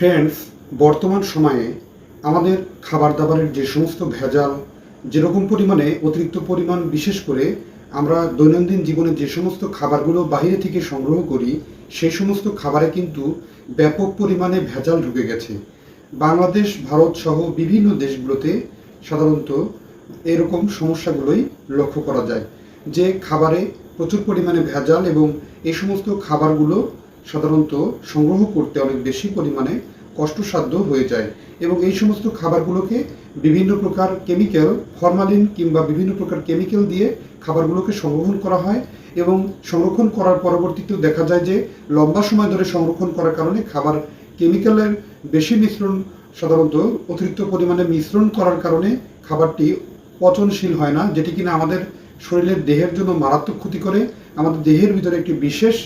Friends বর্তমান সময়ে আমাদের খাবার দাবারের যে সমস্ত ভেজাল, যেরকম পরিমাণে অতিরিক্ত পরিমাণ বিশেষ করে আমরা দৈনন্দিন জীবনে যে সমস্ত খাবারগুলো বাইরে থেকে সংগ্রহ করি, সেই সমস্ত খাবারে কিন্তু ব্যাপক পরিমাণে ভেজাল ঢুকে গেছে। বাংলাদেশ, ভারত সহ বিভিন্ন দেশগুলোতে সাধারণত এরকম সমস্যাগুলোই লক্ষ্য করা যায়। যে খাবারে প্রচুর পরিমাণে ভেজাল এবং এই সমস্ত খাবারগুলো সাধারণত সংগ্রহ করতে অনেক বেশি পরিমাণে কষ্টসাধ্য হয়ে যায় এবং এই সমস্ত খাবারগুলোকে বিভিন্ন প্রকার কেমিক্যাল, ফরমালিন কিংবা বিভিন্ন প্রকার কেমিক্যাল দিয়ে খাবারগুলোকে সংরক্ষণ করা হয় এবং সংরক্ষণ করার পরবর্তীতেও দেখা যায় যে লম্বা সময় ধরে সংরক্ষণ করার কারণে খাবার কেমিক্যালের বেশি মিশ্রণ, সাধারণত অতিরিক্ত পরিমাণে মিশ্রণ করার কারণে খাবারটি পচনশীল হয় না, যেটি কিনা আমাদের শরীরের দেহের জন্য মারাত্মক ক্ষতি করে। আমাদের দেহের ভিতরে একটি বিশেষ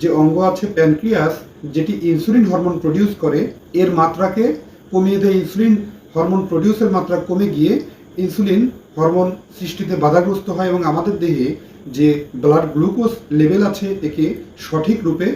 যে অঙ্গ আছে প্যানক্রিয়াস, যেটি ইনসুলিন হরমোন প্রডিউস করে, এর মাত্রাকে কমিয়ে দেয় ইনসুলিন হরমোন প্রডিউসের মাত্রা কমে গিয়ে ইনসুলিন হরমোন সৃষ্টিতে বাধাগ্রস্ত হয় এবং আমাদের দেহে যে ব্লাড গ্লুকোজ লেভেল আছে, একে সঠিক রূপে,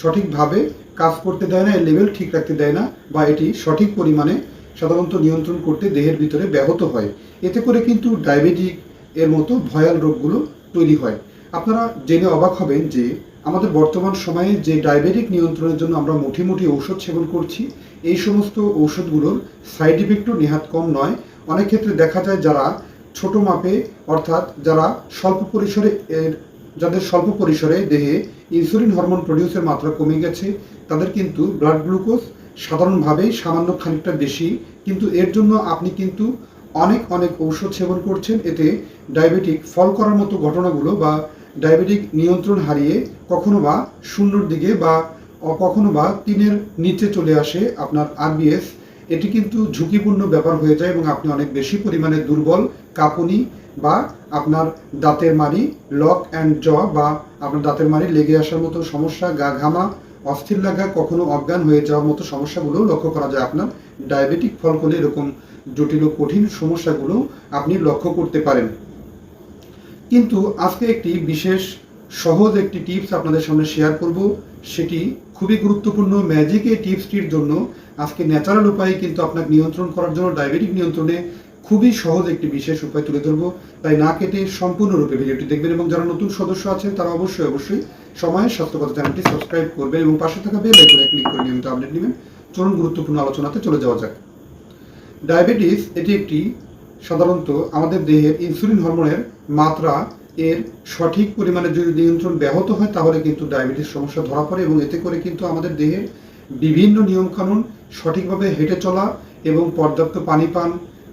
সঠিকভাবে কাজ করতে দেয় না, এর লেভেল ঠিক রাখতে দেয় না বা এটি সঠিক পরিমাণে সাধারণত নিয়ন্ত্রণ করতে দেহের ভিতরে ব্যাহত হয়। এতে করে কিন্তু ডায়াবেটিক এর মতো ভয়াল রোগগুলো তৈরি হয়। আপনারা জেনে অবাক হবেন যে আমাদের বর্তমান সময়ে যে ডায়াবেটিক নিয়ন্ত্রণের জন্য আমরা মুঠি মুঠি ঔষধ সেবন করছি, এই সমস্ত ঔষধগুলোর সাইড ইফেক্টও নেহাত কম নয়। অনেক ক্ষেত্রে দেখা যায় যারা ছোট মাপে, অর্থাৎ যারা স্বল্প পরিসরে যাদের স্বল্প পরিসরে দেহে ইনসুলিন হরমোন প্রডিউসের মাত্রা কমে গেছে, তাদের কিন্তু ব্লাড গ্লুকোজ সাধারণভাবেই সামান্য খানিকটা বেশি। কিন্তু এর জন্য আপনি কিন্তু অনেক অনেক ঔষধ সেবন করছেন, এতে ডায়াবেটিক ফল করার মতো ঘটনাগুলো বা ডায়াবেটিক নিয়ন্ত্রণ হারিয়ে কখনো বা শূন্যর দিকে বা কখনো বা তিনের নিচে চলে আসে আপনার আরবিএস, এটি কিন্তু ঝুঁকিপূর্ণ ব্যাপার হয়ে যায় এবং আপনি অনেক বেশি পরিমাণে দুর্বল, কাঁপুনি বা আপনার দাঁতের মারি লক অ্যান্ড জ বা আপনার দাঁতের মারি লেগে আসার মতো সমস্যা, গা ঘামা, অস্থির লাগা, কখনো অজ্ঞান হয়ে যাওয়ার মতো সমস্যাগুলো লক্ষ্য করা যায় আপনার ডায়াবেটিক ফল করলে এরকম জটিল কঠিন সমস্যাগুলো আপনি লক্ষ্য করতে পারেন। কিন্তু আজকে একটি বিশেষ সহজ একটি টিপস আপনাদের সামনে শেয়ার করব। সেটি খুবই গুরুত্বপূর্ণ ম্যাজিক এই টিপসটির জন্য। আজকে ন্যাচারাল উপায়ে কিন্তু আপনাকে নিয়ন্ত্রণ করার জন্য ডায়াবেটিক নিয়ন্ত্রণে খুবই সহজ একটি বিশেষ উপায় তুলে ধরবো। তাই না কেটে সম্পূর্ণরূপে ভিডিওটি দেখবেন এবং যারা নতুন সদস্য আছেন, তারা অবশ্যই অবশ্যই সময়ের স্বাস্থ্যকতা চ্যানেলটি সাবস্ক্রাইব করবেন এবং পাশে থাকা বেল আইকনে ক্লিক করে নিয়মিত আপডেট নেবেন। চলুন গুরুত্বপূর্ণ আলোচনাতে চলে যাওয়া যাক। ডায়াবেটিস এটি একটি সাধারণত আমাদের দেহের ইনসুলিন হরমোনের মাত্রা এর সঠিক পরিমাণে যদি নিয়ন্ত্রণ ব্যাহত হয়, তাহলে কিন্তু ডায়াবেটিস সমস্যা ধরা পড়ে এবং এতে করে কিন্তু আমাদের দেহের বিভিন্ন নিয়মকানুন সঠিকভাবে হেঁটে চলা এবং পর্যাপ্ত পানি পান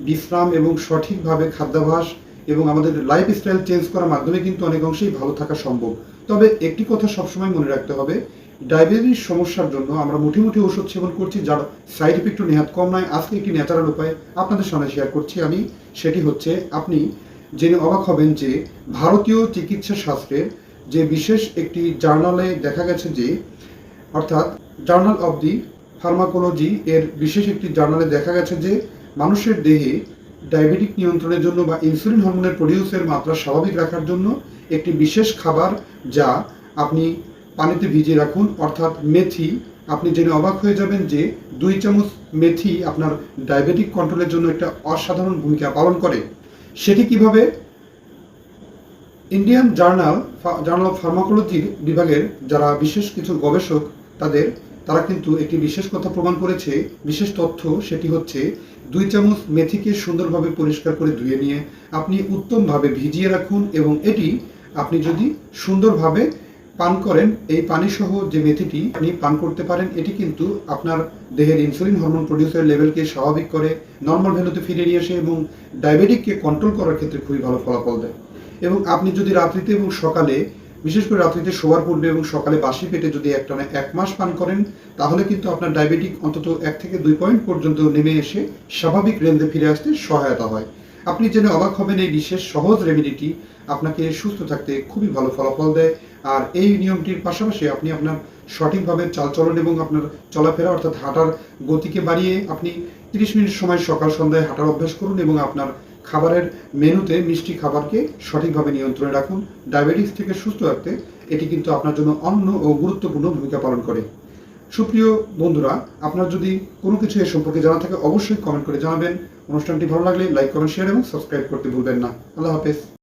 বিশ্রাম এবং সঠিকভাবে খাদ্যাভ্যাস এবং আমাদের লাইফ স্টাইল চেঞ্জ করার মাধ্যমে কিন্তু অনেক অংশেই ভালো থাকা সম্ভব। তবে একটি কথা সবসময় মনে রাখতে হবে ডায়াবেটিস সমস্যার জন্য আমরা মুঠি ওষুধ সেবন করছি, যার সাইড ইফেক্টও নেহাত কম নয়। আজকে একটি ন্যাচারাল উপায় আপনাদের সামনে শেয়ার করছি আমি। সেটি হচ্ছে, আপনি জেনে অবাক হবেন যে ভারতীয় চিকিৎসা শাস্ত্রের যে বিশেষ একটি জার্নালে দেখা গেছে যে, অর্থাৎ জার্নাল অব দি ফার্মাকোলজি এর বিশেষ একটি জার্নালে দেখা গেছে যে, মানুষের দেহে ডায়াবেটিক নিয়ন্ত্রণের জন্য বা ইনসুলিন হরমোনের প্রডিউসের মাত্রা স্বাভাবিক রাখার জন্য একটি বিশেষ খাবার যা আপনি পানিতে ভিজিয়ে রাখুন। অর্থাৎ মেথি, আপনি জেনে অবাক হয়ে যাবেন যে দুই চামচ মেথি আপনার ডায়াবেটিক কন্ট্রোলের জন্য একটা অসাধারণ ভূমিকা পালন করে। সেটি কীভাবে? ইন্ডিয়ান জার্নাল জার্নাল অফ ফার্মাকোলজির বিভাগের যারা বিশেষ কিছু গবেষক, তাদের, তারা কিন্তু একটি বিশেষ কথা প্রমাণ করেছে। বিশেষ তথ্য সেটি হচ্ছে, দুই চামচ মেথিকে সুন্দরভাবে পরিষ্কার করে ধুয়ে নিয়ে আপনি উত্তমভাবে ভিজিয়ে রাখুন এবং এটি আপনি যদি সুন্দরভাবে পান করেন, এই পানি সহ যে মেথিটি আপনি পান করতে পারেন, এটি কিন্তু আপনার দেহের ইনসুলিন হরমোন প্রডিউসের লেভেলকে স্বাভাবিক করে নর্মাল ভ্যালুতে ফিরে নিয়ে আসে এবং ডায়াবেটিককে কন্ট্রোল করার ক্ষেত্রে খুবই ভালো ফলাফল দেয়। এবং আপনি যদি রাত্রিতে এবং সকালে, বিশেষ করে রাত্রিতে শোয়ার পূর্বে এবং সকালে বাসি পেটে যদি একটানা এক মাস পান করেন, তাহলে কিন্তু আপনার ডায়াবেটিক অন্তত এক থেকে দুই পয়েন্ট পর্যন্ত নেমে এসে স্বাভাবিক রেঞ্জে ফিরে আসতে সহায়তা হয়। আপনি জেনে অবাক হবেন এই বিশেষ সহজ রেমেডিটি আপনাকে সুস্থ থাকতে খুবই ভালো ফলাফল দেয়। আর এই নিয়মটির পাশাপাশি আপনি আপনার সঠিকভাবে চালচলন এবং আপনার চলাফেরা অর্থাৎ হাঁটার গতিকে বাড়িয়ে আপনি তিরিশ মিনিট সময় সকাল সন্ধ্যায় হাঁটার অভ্যাস করুন এবং আপনার খাবারের মেনুতে মিষ্টি খাবারকে সঠিকভাবে নিয়ন্ত্রণে রাখুন। ডায়াবেটিস থেকে সুস্থ রাখতে এটি কিন্তু আপনার জন্য অন্য ও গুরুত্বপূর্ণ ভূমিকা পালন করে। সুপ্রিয় বন্ধুরা, আপনার যদি কোনো কিছু এর সম্পর্কে জানা থাকে, অবশ্যই কমেন্ট করে জানাবেন। অনুষ্ঠানটি ভালো লাগলে লাইক কমেন্ট শেয়ার এবং সাবস্ক্রাইব করতে ভুলবেন না। আল্লাহ হাফেজ।